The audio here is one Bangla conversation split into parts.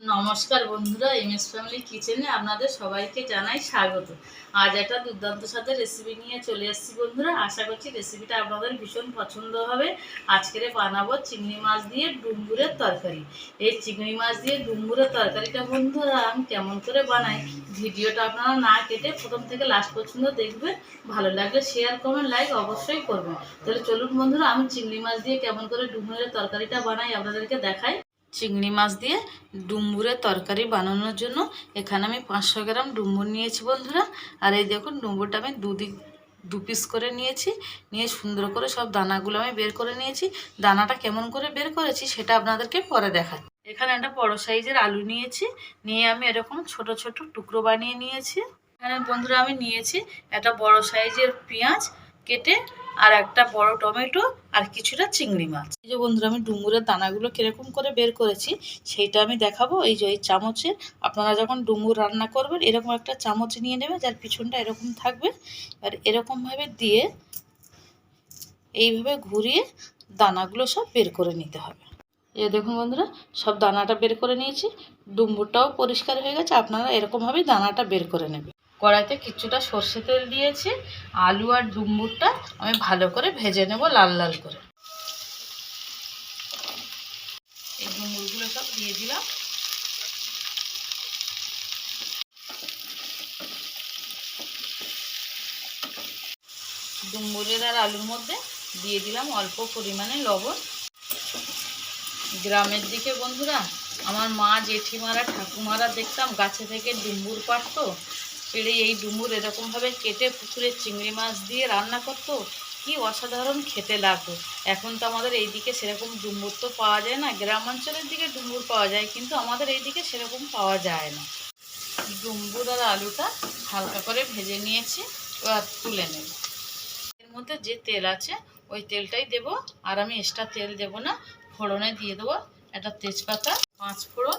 নমস্কার বন্ধুরা এম এস ফ্যামিলি কিচেনে আপনাদের সবাইকে জানাই স্বাগত। আজ একটা দুর্দান্ত সাথে রেসিপি নিয়ে চলে এসেছি বন্ধুরা। আশা করছি রেসিপিটা আপনাদের ভীষণ পছন্দ হবে। আজকের বানাবো চিংড়ি মাছ দিয়ে ডুম্বুরের তরকারি। এই চিংড়ি মাছ দিয়ে ডুম্বুরের তরকারিটা বন্ধুরা আমি কেমন করে বানাই, ভিডিওটা আপনারা না কেটে প্রথম থেকে লাস্ট পর্যন্ত দেখবেন। ভালো লাগলে শেয়ার কমেন্ট লাইক অবশ্যই করবেন। তাহলে চলুন বন্ধুরা, আমি চিংড়ি মাছ দিয়ে কেমন করে ডুম্বুরের তরকারিটা বানাই আপনাদেরকে দেখাই। চিংড়ি মাছ দিয়ে ডুম্বুরের তরকারি বানানোর জন্য। এখানে আমি পাঁচশো গ্রাম ডুম্বুর নিয়েছি বন্ধুরা। আর এই দেখুন ডুম্বুরটা আমি দুদিক, দু পিস করে নিয়েছি। নিয়ে সুন্দর করে সব দানাগুলো আমি বের করে নিয়েছি। দানাটা কেমন করে বের করেছি সেটা আপনাদেরকে পরে দেখাই। এখানে একটা বড় সাইজের আলু নিয়েছি। নিয়ে আমি এরকম ছোট ছোট টুকরো বানিয়ে নিয়েছি। এখানে বন্ধুরা আমি নিয়েছি একটা বড় সাইজের পেঁয়াজ কেটে আর একটা বড় টমেটো আর কিছুটা চিংড়ি মাছ। এই যে বন্ধুরা, আমি ডুমুরের দানাগুলো কীরকম করে বের করেছি, সেইটা আমি দেখাবো। এই যে এই চামচের, আপনারা যখন ডুমুর রান্না করবেন, এরকম একটা চামচ নিয়ে নেবে যার পিছনটা এরকম থাকবে। আর এরকমভাবে দিয়ে এইভাবে ঘুরিয়ে দানাগুলো সব বের করে নিতে হবে। এ দেখুন বন্ধুরা, সব দানাটা বের করে নিয়েছি। ডুম্বুরটাও পরিষ্কার হয়ে গেছে, আপনারা এরকমভাবেই দানাটা বের করে নেবে কড়াইতে কিছুটা সর্ষে তেল দিয়েছি, আলু আর ডুম্বুরটা আমি ভালো করে ভেজে নেব লাল লাল করে। এই ডুম্বুরগুলো সব দিয়ে দিলাম। ডুম্বুরের আর আলুর মধ্যে দিয়ে দিলাম অল্প পরিমাণে লবণ। গ্রামের দিকে বন্ধুরা, আমার মা জেঠিমারা, ঠাকুমারা দেখতাম গাছে থেকে ডুম্বুর পাড়তো। পেড়ে এই ডুমুর এরকমভাবে কেটে পুকুরে চিংড়ি মাছ দিয়ে রান্না করতো? কি অসাধারণ খেতে লাগতো এখন তো আমাদের এইদিকে সেরকম ডুম্বুর তো পাওয়া যায় না গ্রাম অঞ্চলের দিকে ডুমুর পাওয়া যায়, কিন্তু আমাদের এইদিকে সেরকম পাওয়া যায় না। ডুম্বুর আর আলুটা হালকা করে ভেজে নিয়েছি, এবার তুলে নেব। এর মধ্যে যে তেল আছে, ওই তেলটাই দেব, আর আমি এক্সট্রা তেল দেব না, ফোড়নে দিয়ে দেবো একটা তেজপাতা, পাঁচ ফোড়ন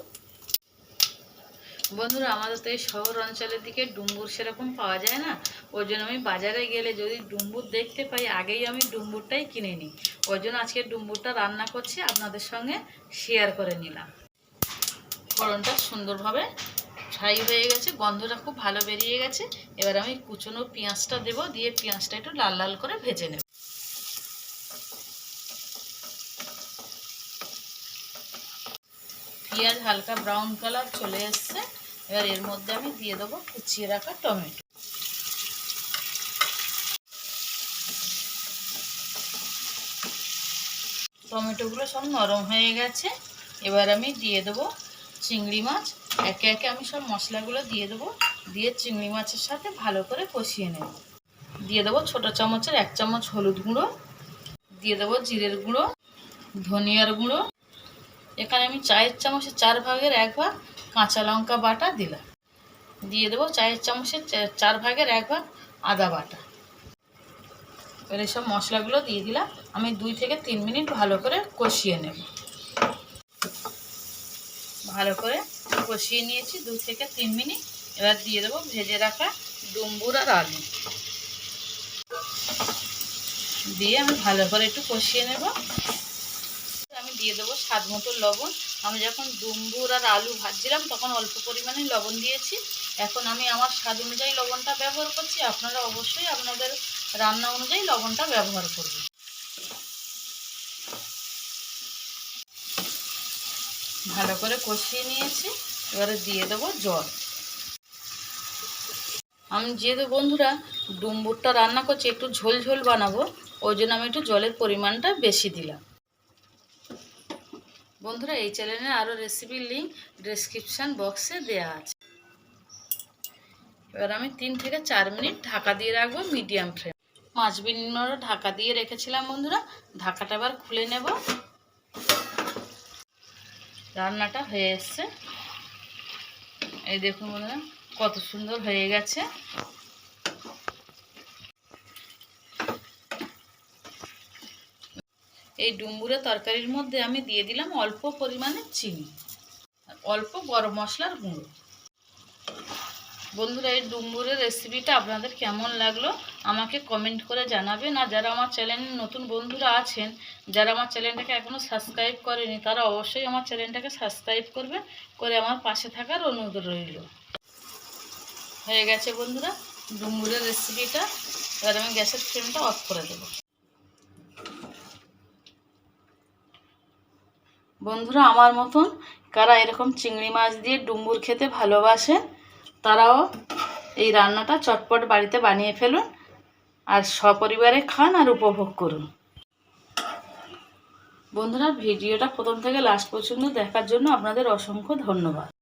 বন্ধুরা, আমাদের তো এই শহর অঞ্চলের দিকে ডুম্বুর সেরকম পাওয়া যায় না। ওই জন্য আমি বাজারে গেলে যদি ডুম্বুর দেখতে পাই, আগেই আমি ডুম্বুরটাই কিনে নিই। ওই জন্য আজকে ডুম্বুরটা রান্না করছি, আপনাদের সঙ্গে শেয়ার করে নিলাম। ফোড়নটা সুন্দরভাবে ফ্রাই হয়ে গেছে, গন্ধটা খুব ভালো বেরিয়ে গেছে। এবার আমি কুচনো পেঁয়াজটা দেব, দিয়ে পেঁয়াজটা একটু লাল লাল করে ভেজে নেব। পেঁয়াজ হালকা ব্রাউন কালার চলে এসছে। এবার এর মধ্যে আমি দিয়ে দেবো কুচিয়ে রাখা টমেটো। টমেটোগুলো সব নরম হয়ে গেছে। এবার আমি দিয়ে দেবো চিংড়ি মাছ। একে একে আমি সব মশলাগুলো দিয়ে দেবো। দিয়ে চিংড়ি মাছের সাথে ভালো করে কষিয়ে নেব। দিয়ে দেবো ছোটো চামচের এক চামচ হলুদ গুঁড়ো। দিয়ে দেবো জিরের গুঁড়ো, ধনিয়ার গুঁড়ো। এখানে আমি চায়ের চামচের চার ভাগের এক ভাগ কাঁচা লঙ্কা বাটা দিলাম। দিয়ে দেবো চায়ের চামচের চার ভাগের এক ভাগ আদা বাটা। এবার এইসব মশলাগুলো দিয়ে দিলাম। আমি দুই থেকে তিন মিনিট ভালো করে কষিয়ে নেব। ভালো করে কষিয়ে নিয়েছি দু থেকে তিন মিনিট। এবার দিয়ে দেবো ভেজে রাখা ডুম্বুর আর আলু। দিয়ে আমি ভালো করে একটু কষিয়ে নেব। আমি দিয়ে দেবো স্বাদ মতো লবণ। আমি যখন ডুম্বুর আর আলু ভাজছিলাম, তখন অল্প পরিমাণে লবণ দিয়েছি। এখন আমি আমার স্বাদ অনুযায়ী লবণটা ব্যবহার করছি। আপনারা অবশ্যই আপনাদের রান্না অনুযায়ী লবণটা ব্যবহার করবেন। ভালো করে কষিয়ে নিয়েছি। এবারে দিয়ে দেবো জল। আমি যেহেতু বন্ধুরা ডুম্বুরটা রান্না করছি, একটু ঝোল ঝোল বানাবো, ওই জন্য আমি একটু জলের পরিমাণটা বেশি দিলাম। বন্ধুরা, এই চ্যানেলে আরও রেসিপির লিঙ্ক ডেসক্রিপশান বক্সে দেওয়া আছে। এবার আমি তিন থেকে চার মিনিট ঢাকা দিয়ে রাখব মিডিয়াম ফ্লেম মাছ বিনিময় ঢাকা দিয়ে রেখেছিলাম বন্ধুরা, ঢাকাটা এবার খুলে নেব। রান্নাটা হয়ে এসছে। এই দেখুন বন্ধুরা, কত সুন্দর হয়ে গেছে। এই ডুম্বুরে তরকারির মধ্যে আমি দিয়ে দিলাম অল্প পরিমাণে চিনি অল্প গরম মশলার গুঁড়ো। বন্ধুরা, এই ডুম্বুরের রেসিপিটা আপনাদের কেমন লাগল আমাকে কমেন্ট করে জানাবেন। আর যারা আমার চ্যানেলে নতুন বন্ধুরা আছেন, যারা আমার চ্যানেলটাকে এখনও সাবস্ক্রাইব করেনি, তারা অবশ্যই আমার চ্যানেলটাকে সাবস্ক্রাইব করবে, করে আমার পাশে থাকার অনুরোধ রইল। হয়ে গেছে বন্ধুরা, ডুম্বুরের রেসিপিটা এবার আমি গ্যাসের ফ্লেমটা অফ করে দেবো। বন্ধুরা আমার মতন কারা এরকম চিংড়ি মাছ দিয়ে ডুম্বুর খেতে ভালোবাসে, তারাও এই রান্নাটা চটপট বাড়িতে বানিয়ে ফেলুন আর সপরিবারে খান আর উপভোগ করুন। বন্ধুরা, ভিডিওটা প্রথম থেকে লাস্ট পর্যন্ত দেখার জন্য আপনাদের অসংখ্য ধন্যবাদ।